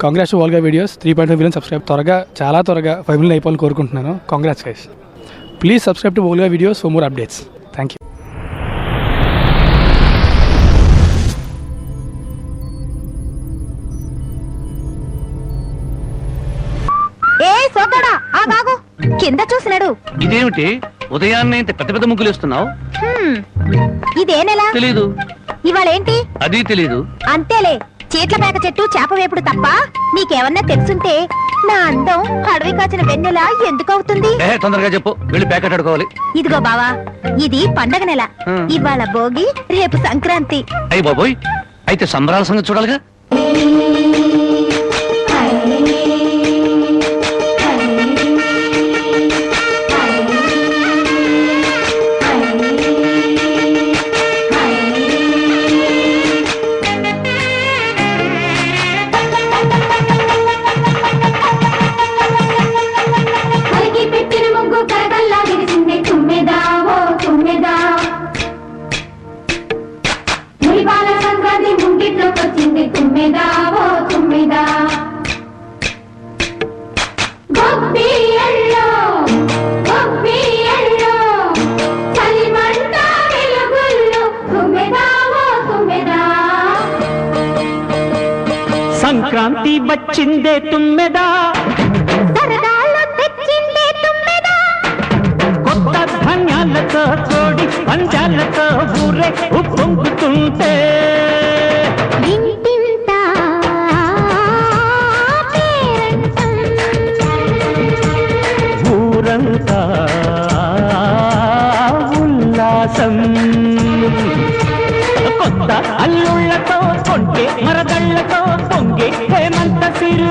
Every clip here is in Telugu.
Congrats వాల్గా videos three point five million subscribe త్వరగా చాలా త్వరగా ఫైవ్ మిలియన్ అయిపోవాలని కోరుకుంటున్నాను. Congrats guys please subscribe to Volga videos for more updates thank you ఏ సోకడా ఆ బాగు. కింద చూసినాడు. ఇదేమిటి? ఉదయాన్నే ఇంత పెద్ద పెద్ద ముగ్గులు ఇస్తున్నావు హ్మ్. ఇదే నెల? తెలీదు. ఇవాళ ఏంటి అది తెలీదు. అంతేలే. చీట్ల పేక చెట్టు చేప వేపుడు తప్ప నీకేమన్నా తెలుసుంటే నా అందం అడవి కాచిన వెన్నెల ఎందుకు అవుతుంది ఏ తొందరగా చెప్పు. వెళ్ళి ప్యాకెట్ అడుకోవాలి ఇదిగో బావా ఇది పండగ నెల. ఇవాళ భోగి రేపు సంక్రాంతి. అయ్యి బాబోయ్ అయితే సంబరాల సంగతి చూడాలిగా. తుమ్మెదా? కొత్త ధాన్యాలతో కోడి పంజాలతో ఊరే ఉప్పొంగుతుంటే. ఊరంతా ఉల్లాసం. కొత్త అల్లుళ్ళతో కొంటే మరదళ్ళతో పొంగే హేమంత సిరు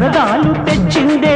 సరదాలు తెచ్చిందే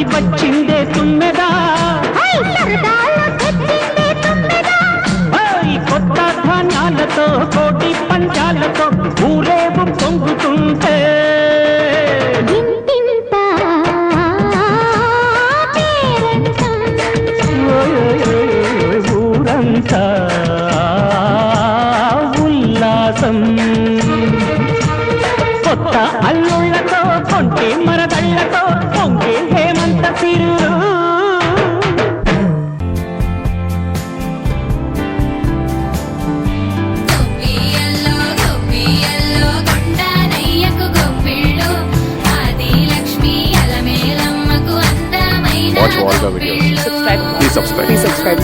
సంక్రాంతి వచ్చిందే తుమ్మెదా? కొత్త ధాన్యాలతో కోటి పంచాలతో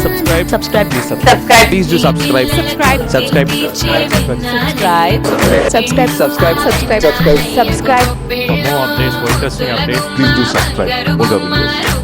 subscribe. Subscribe Please subscribe. Please do subscribe. Subscribe. Subscribe. Subscribe subscribe subscribe subscribe subscribe For more updates, for interesting updates, please do subscribe. Olga videos.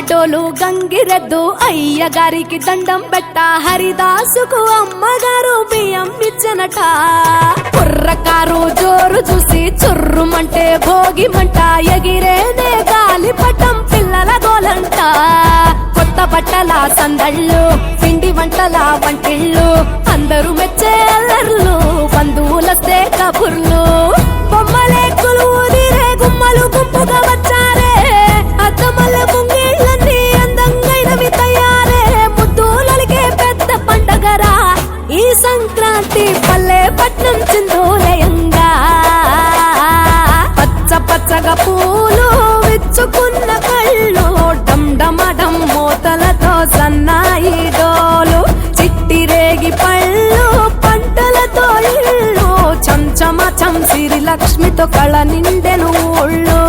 ఆటోలు గంగిరెద్దు అయ్య గారికి దండం పెట్ట. హరిదాసుకు అమ్మగారు బియ్యం ఇచ్చనట. కుర్రకారు జోరు చూసి చుర్రుమంటే భోగి మంట ఎగిరేనే గాలి పటం పిల్లల గోలంట. కొత్త బట్టల సందళ్ళు పిండి వంటల వంటిళ్ళు అందరూ మెచ్చే అల్లర్లు బంధువులస్తే కబుర్లు. బొమ్మలే కొలువుదిరే గుమ్మలు గుంపుగా వచ్చారు. లక్ష్మితో కళ నిండెను ఊళ్ళు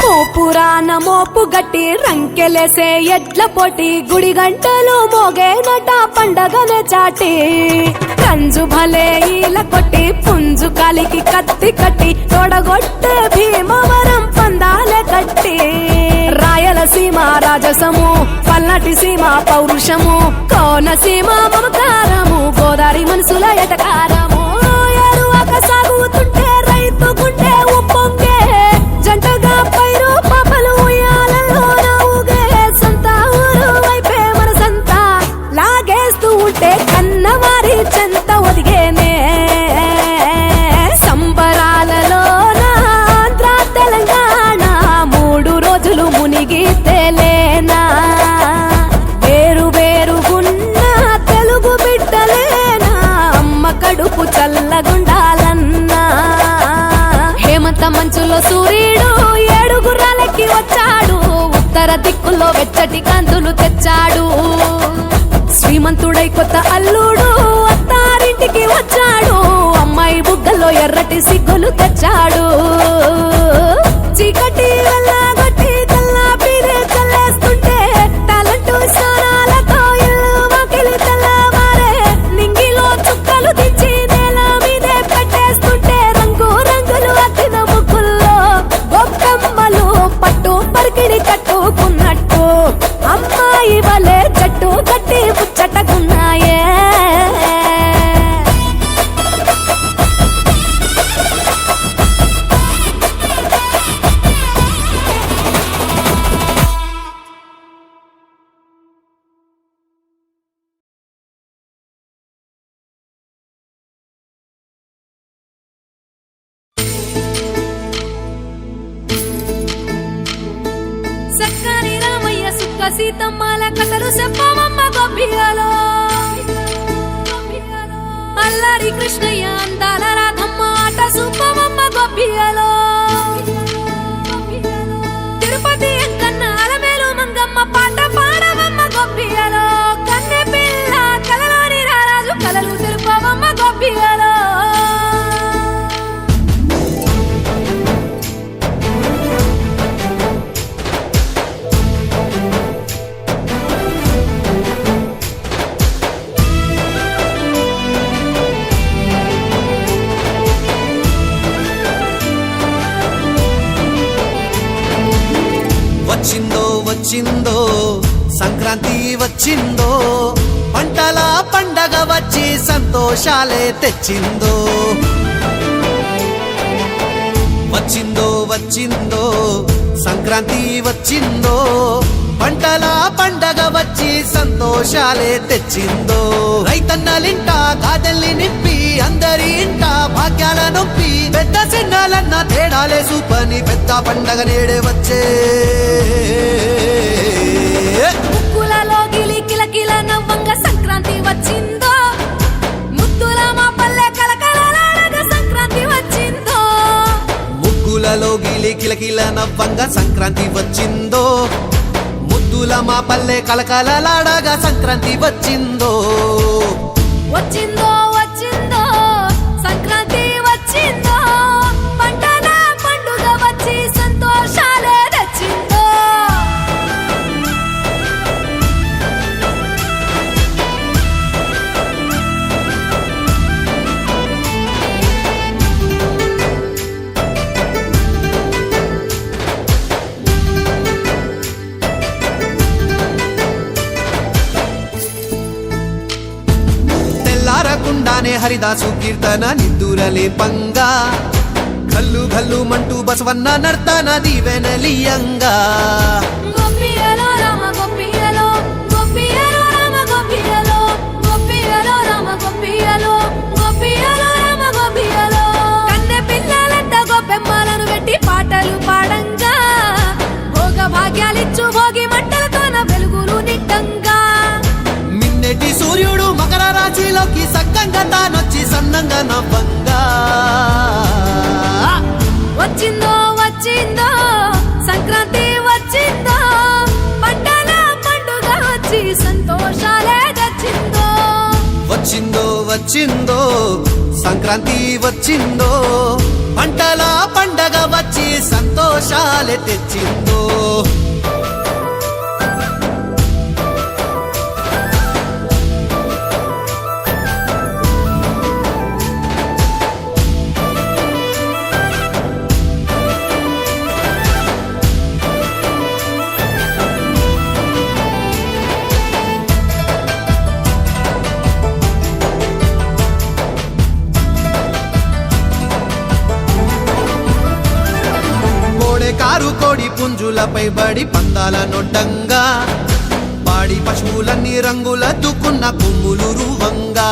మోపురాన మోపు గట్టి రంకెలేసే ఎడ్ల పొటి గుడి గంటలు మోగేనట పండగనే చాటి కంజు భలే ఈల కొట్టి పుంజు కాలికి కత్తి కట్టి తొడగొట్టే భీమవరం పందాలే కట్టి. రాయలసీమ రాజసము పల్నాటి సీమ పౌరుషము కోనసీమ మమకారము గోదావరి మనసుల ఎటకారము. ఎరువక సాగుతుంటే కాంతులు తెచ్చాడు. శ్రీమంతుడై కొత్త అల్లుడు అత్తారింటికి వచ్చాడు. అమ్మాయి బుగ్గల్లో ఎర్రటి సిగ్గులు తెచ్చాడు. సీతమ్మల కథలు చెప్పమమ్మ గొబ్బియలో అల్లారి కృష్ణయ్య అందాల రాధమ్మ ఆట సూపమమ్మ గొబ్బియలో వచ్చిందో పంటల పండగ వచ్చి సంతోషాలే తెచ్చిందో? వచ్చిందో వచ్చిందో? సంక్రాంతి వచ్చిందో? పంటల పండగ వచ్చి సంతోషాలే తెచ్చిందో? రైతన్నలింట గాదెల్ని నింపి అందరి ఇంట భాగ్యాల నొప్పి పెద్ద చిన్నాలన్న తేడాలే సూపని పెద్ద పండగ నేడే వచ్చే. వచ్చిందో? ముద్దుల మా పల్లె కలకలలాడగా సంక్రాంతి వచ్చిందో? ముగ్గులలో గిలి కిలకిల నవ్వంగా సంక్రాంతి వచ్చిందో? ముద్దుల మా పల్లె కలకలలాడగా సంక్రాంతి వచ్చిందో? వచ్చిందో? వచ్చిందో రామ ಹರಿದಾಸು ಕೀರ್ತನ రామ ಪಂಗ గోపియలో రామ ಮಂಟು ಬಸವನ್ನ ನರ್ತನ ದಿವೆನಲಿ పెట్టి పాటలు పాడంగా. భోగ భాగ్యాలిచ్చు భోగి మట్టి రాశిలోకి సక్కంగా తానొచ్చి సన్నంగా నవ్వంగా. వచ్చిందో వచ్చిందో సంక్రాంతి వచ్చిందో పంటల పండుగ వచ్చి సంతోషాలే తెచ్చిందో. వచ్చిందో వచ్చిందో సంక్రాంతి వచ్చిందో పంటల పండగ వచ్చి సంతోషాలే తెచ్చిందో. పుంజులపై బడి పందాల నొడ్డంగా పాడి పశువులన్నీ రంగుల దుకున్న కొమ్ములు రువంగా.